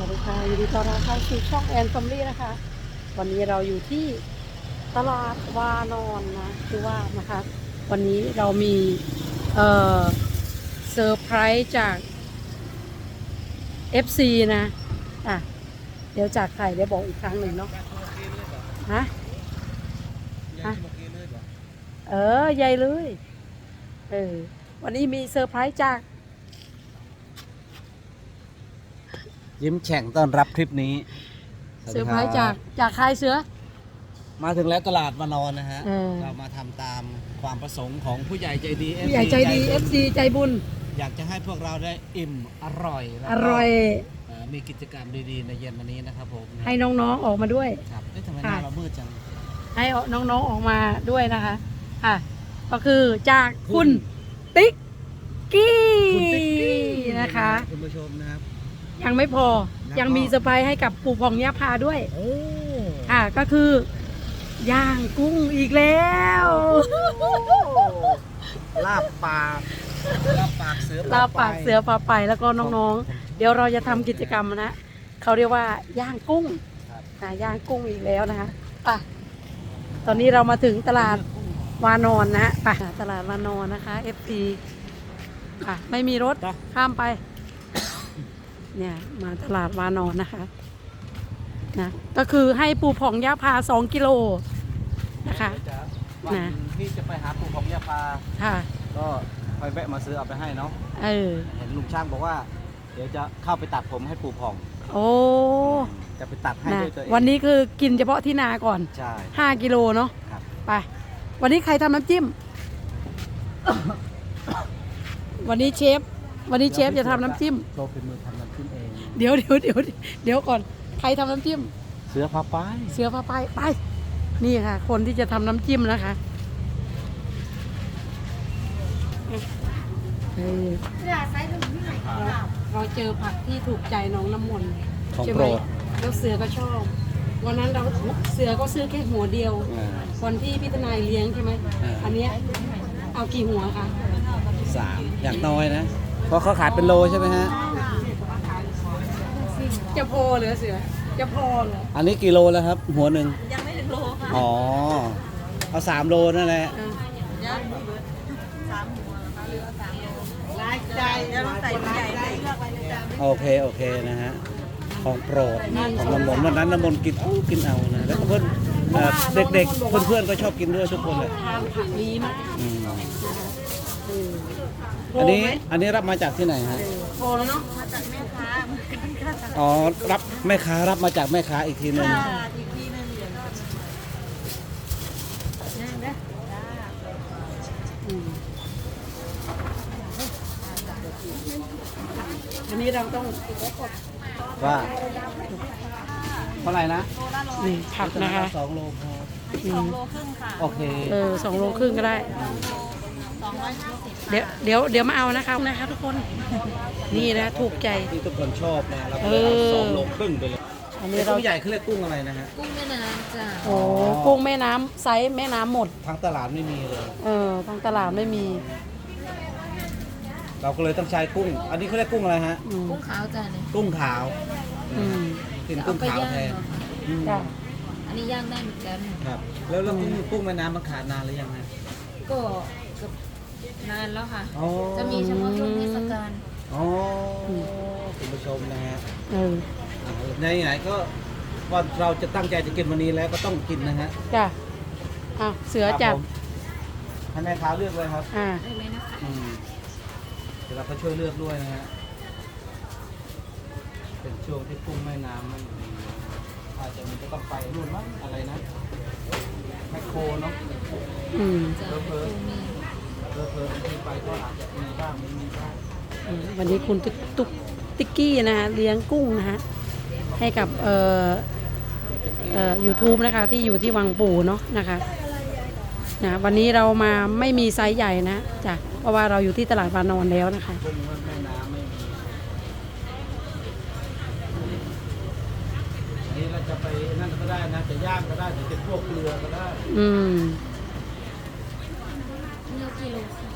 วัสดีค่ะยินดีต้อนรับเข้าสู่ช่องแอนฟอมลี่นะคะ วันนี้เราอยู่ที่ตลาดวานอนนะคือว่านะคะ วันนี้เรามีเอ่อเซอร์ไพรส์จาก FC นะอะเดี๋ยวจากใครเดี๋ยวบอกอีกครั้งหนึ่งเนาะฮะฮะเออใหญ่เลยเออวันนี้มีเซอร์ไพรส์จาก ยิ้มแฉ่งต้อนรับคลิปนี้เซอร์ไพรส์จากจากใครเสือ มาถึงแล้วตลาดมานอนนะฮะ เออ เรามาทำตามความประสงค์ของผู้ใหญ่ใจดี ผู้ใหญ่ใจดีบุญ FC ใจบุญ อยากจะให้พวกเราได้อิ่มอร่อยแล้วอก็ร่อย เอ่อมีกิจกรรมดีๆในเย็นวันนี้นะครับผมให้น้องๆออกมาด้วย ครับเอ๊ะทำไมหค่ะน้าเรามืดจัง ให้น้องๆออกมาด้วยนะคะอะก็คือจากคุณติ๊กกี้คุณติ๊กกี้นะคะ คุณผู้ชมนะครับ ยังไม่พอแล้วก็ยังมีเซอร์ไพรส์ให้กับปู่พองย่าพาด้วยโอ้อะก็คือย่างกุ้งอีกแล้วลาบปากลาบปากเสือลาปากเสือปลาไปแล้วก็น้องๆ เดี๋ยวเราจะทำกิจกรรมนะเขาเรียกว่าย่างกุ้งครับอะย่างกุ้งอีกแล้วนะคะไป่ะตอนนี้เรามาถึงตลาดวานอนนะฮะไป่ะตลาดวานอนนะคะ FP อะไม่มีรถไปข้ามไป เนี่ยมาตลาดวานอนนะคะนะก็คือให้ปูผ่องย่าพาสองกิโลนะคะเดี๋ยวจะวันนะที่จะไปหาปู่ของยาพาค่ะ ก็ค่อยแวะมาซื้อเอาไปให้เนาะเออเห็นลุงช่างบอกว่า เดี๋ยวจะเข้าไปตัดผมให้ปู่ผ่อง โอ้จะไปตัดให้นะด้วยตัวเองวันนี้คือกินเฉพาะที่นาก่อนใช่ห้ากิโลเนาะครับไปวันนี้ใครทำน้ำจิ้ม วันนี้เชฟ วันนี้เชฟจะทำน้ำจิ้ม โชว์เป็นมือทำน้ำจิ้มเองเดี๋ยวเดี๋ยวเดี๋ยวเดี๋ยวก่อนใครทำน้ำจิ้ม เสือพาไปเสือพาไปไป นี่ค่ะ คนที่จะทำน้ำจิ้มนะคะเออเราเจอผักที่ถูกใจน้องน้ำมนต์ของใช่โปไหมรดแล้วเสือก็ชอบ วันนั้นเราเสือก็ซื้อแค่หัวเดียวอ่าวันที่พี่ทนายเลี้ยงใช่ไหมอ่า อันเนี้ยเอากี่หัวคะสามอย่างน้อยนะ เพราะเขาขายเป็นโลใช่ไหมฮะ จะพอเหรือเสือ จะพอเหรออันนี้กี่โลแล้วครับ หัวหนึ่งยังไม่ถึงโลค่ะอ๋อ เอาสามโลนั่นแหละ เออยังสามหัวนะคะเหลือสามโลลายใจจะต้องใส่ใหญ่ได้เลือกไว้นะจ๊ะโอเค โอเคนะฮะ ของโปรดของน้ำมนต์วันนั้นน้ำมนต์กินเอากินเอานะ แล้วก็เพื่อนเอ่อเด็กๆ เพื่อนๆ ก็ชอบกินด้วยทุกคนเลยทานผักนี้มาก อืมนะคะเออพอันนี้ไหมอันนี้รับมาจากที่ไหนฮะเออพอแล้วเนาะมาจากแม่ค้าเหมือนกันค่ะอ๋อรับแม่ค้ารับมาจากแม่ค้าอีกทีหนึงอีกทีหนึงเดี๋ยวก็นี่นะจ้าอืมอันนี้เราต้องว่าเท่าไหร่นะโลละร้อยนี่ผักนะคะสองโลพออันนี้สองโลครึ่งค่ะโอเค เออสองโลครึ่งก็ได้สองร้อยยี่สิบ เดี๋ยวเดี๋ยวเดี๋ยวมาเอานะครับนะคะทุกคน นี่นะถูกใจ ที่ทุกคนชอบนะเราก็เอเลยอเอาสองโลครึ่งไปเลยอันนี่นี้เรากุ้งใหญ่เขาเรียกกุ้งอะไรนะฮะ กุ้งแม่น้ำจ้าโอ้กุ้งแม่น้ำไซส์แม่น้ำหมดทั้งตลาดไม่มีเลย เออทางตลาดไม่มีเราก็เลยต้องใช้กุ้ง อันนี้เขาเรียกกุ้งอะไรฮะ อืมกุ้งขาวจ้าเนี่ยกุ้งขาวอืมกินจะกุ้เอางไปขาวย่างแทนเหรอคะอืมจ้ะอันนี้ย่างได้เหมือนกัน ครับ แล้วแล้วกุ้งกุ้งแม่น้ำมันขาดนานหรือยังฮะก็เกือบ นานแล้วค่ะ อ๋อจะมีเฉพาะช่วงเทศกาลอ๋อคุณผู้ชมนะฮะเอออ่าในไหนๆก็ว่าเราจะตั้งใจจะกินวันนี้แล้วก็ต้องกินนะฮะจ้ะอะเสือจับครับผมให้แม่ค้าเลือกเลยครับ อ่าได้ไหมนะคะอืมเดี๋ยวเราก็ช่วยเลือกด้วยนะฮะ เป็นช่วงที่กุ้งแม่น้ำมันอาจจะมีก็ต้องไปนู่นมั้งอะไรนะแมคโครเนาะอืมจะเพิ่มมี เพอเพอๆที่ไปก็อาจจะมีบ้างไม่มีบ้างอืมวันนี้คุณตุ๊กตุ๊กติ๊กกี้นะฮะเลี้ยงกุ้งนะฮะให้กับเอ่อเอ่อยูทูบนะคะที่อยู่ที่วังปู่เนาะนะคะนะวันนี้เรามาไม่มีไซส์ใหญ่นะจ้ะเพราะว่าเราอยู่ที่ตลาดวานอนแล้วนะคะกุ้งแม่น้ำไม่มีอันนี้เราจะไปนั่นก็ได้นะจะย่างก็ได้จะเป็นพวกเกลือก็ได้ อืมเลือ กกิโลค่ะ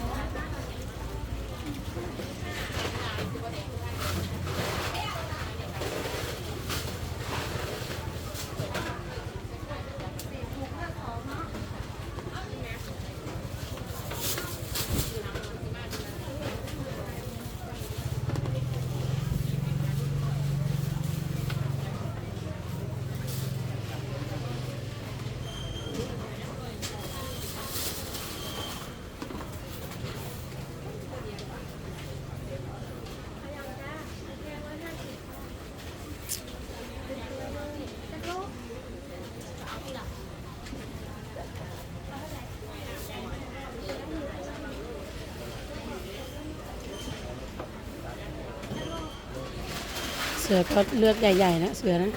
เสือก็เลือกใหญ่ ๆ นะ เสือนะ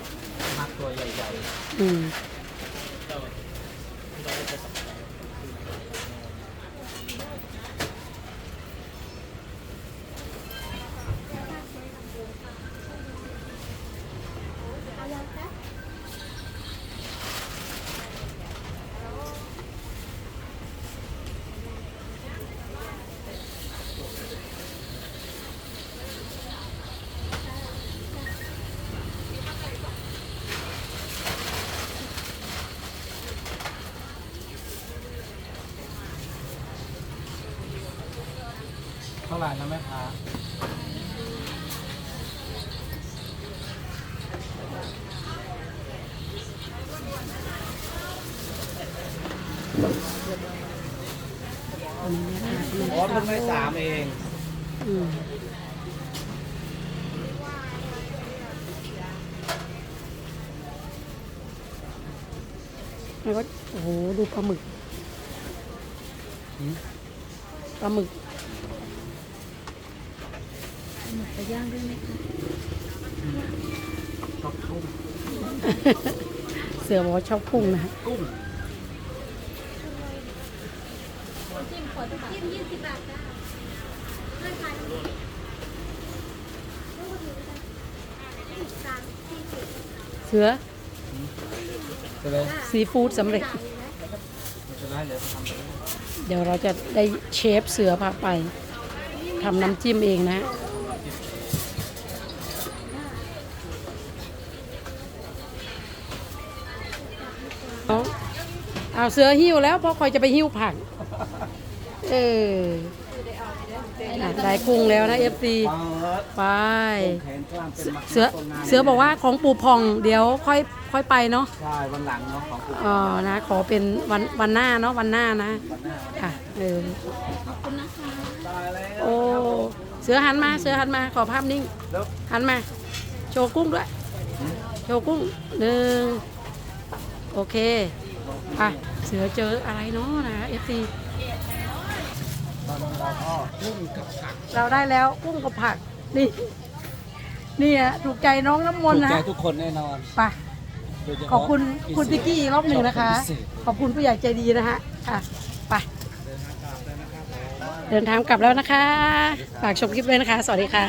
มักตัวใหญ่อืม เท่าไหร่นะแม่ค้าอันนี้นะคะอ๋อเพิ่งได้สามเองอืมแล้วก็โอ้โห ดูปลาหมึกหืมปลาหมึก ไปย่างด้วยไหมคะชอบกุ้งเสือบอกว่าชอบกุ้งนะฮะกุ้งจิ้มขวดจิ้มยี่สิบบาทจ้าห้าพันเสือจะเลยซีฟู้ดสำเร็จจะได้เดี๋ยวทำไปเดี๋ยวเราจะได้เชฟเสือพาไปทำน้ำจิ้มเองนะ เอาเสือหิ้วแล้วเพราะคอยจะไปหิ้วผัก เอออะได้กุ้งแล้วนะเอฟซีเปิดไปแขนกล้ามเป็นมัดเสือต้นงานเสือบอกว่าของปูพองเดี๋ยวค่อยค่อยไปเนาะใช่วันหลังเนาะของคุณอ๋อนะ ขอเป็นวันวันหน้าเนาะวันหน้านะวันหน้าค่ะเออตายแล้วโอ้เสือหันมาเสือหันมาขอภาพนิ่งแล้วหันมา โชว์กุ้งด้วย โชว์กุ้งหนึ่งโอเค อะเสือเจออะไรเนาะนะเอฟซีตอนนี้เราก็กุ้งกับผักเราได้แล้วกุ้งกับผัก นี่นี่อะถูกใจน้องน้ำมนต์ถูกนะใจทุกคนแน่นอนไปโดยเฉพาะขอบคุณพิเศษคุณติ๊กกี้อีกรอบหนึ่งนะคะพิเศษขอบคุณผู้ใหญ่ใจดีนะฮะค่ะไปเดินทางกลับเลยนะครับผมเดินทางกลับแล้วนะคะ ฝากชมคลิปเลยนะคะ สวัสดีค่ะ